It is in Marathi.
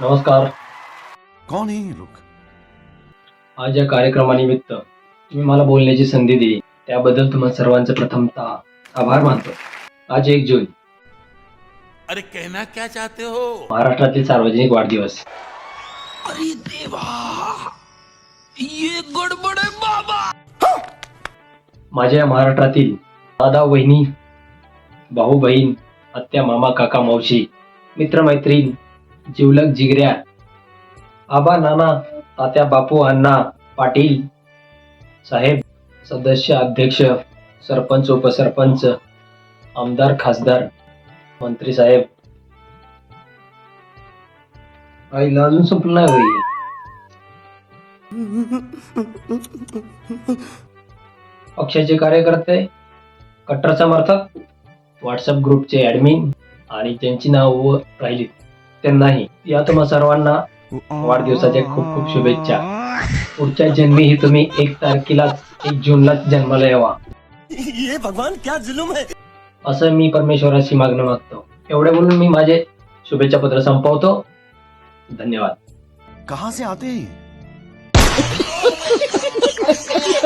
नमस्कार. कौन है ये लोग? आज या कार्यक्रमानिमित्त तुम्ही मला बोलण्याची संधी दिली. त्याबद्दल तुम्हा सर्वांचे प्रथमतः आभार मानतो. आज एक जून. अरे कहना क्या चाहते हो? महाराष्ट्रातील सार्वजनिक वाढदिवस. अरे देवा! ये गडबड है बाबा! माझ्या या महाराष्ट्रातील दादा वहिनी भाऊ बहीण आत्या मामा काका मावशी मित्रमैत्रीण जिवलग जिगऱ्या. आबा नाना तात्या बापू अण्णा पाटील साहेब सदस्य अध्यक्ष सरपंच उपसरपंच आमदार खासदार मंत्री साहेब. आईला अजून संपलं नाही पक्षाचे कार्यकर्ते कट्टर समर्थक व्हॉट्सअप ग्रुपचे ऍडमिन आणि त्यांची नाव राहिली त्यांनाही या तुम्हा सर्वांना वाढदिवसाच्या खूप खूप शुभेच्छा. पुढच्या जन्मीही तुम्ही एक तारखेलाच एक जूनलाच जन्माला यावा. ये भगवान क्या जुलुम है? असं मी परमेश्वराशी मागणं मागतो. एवढे बोलून मी माझे शुभेच्छा पत्र संपवतो. धन्यवाद. कहाँ से आते हैं ये?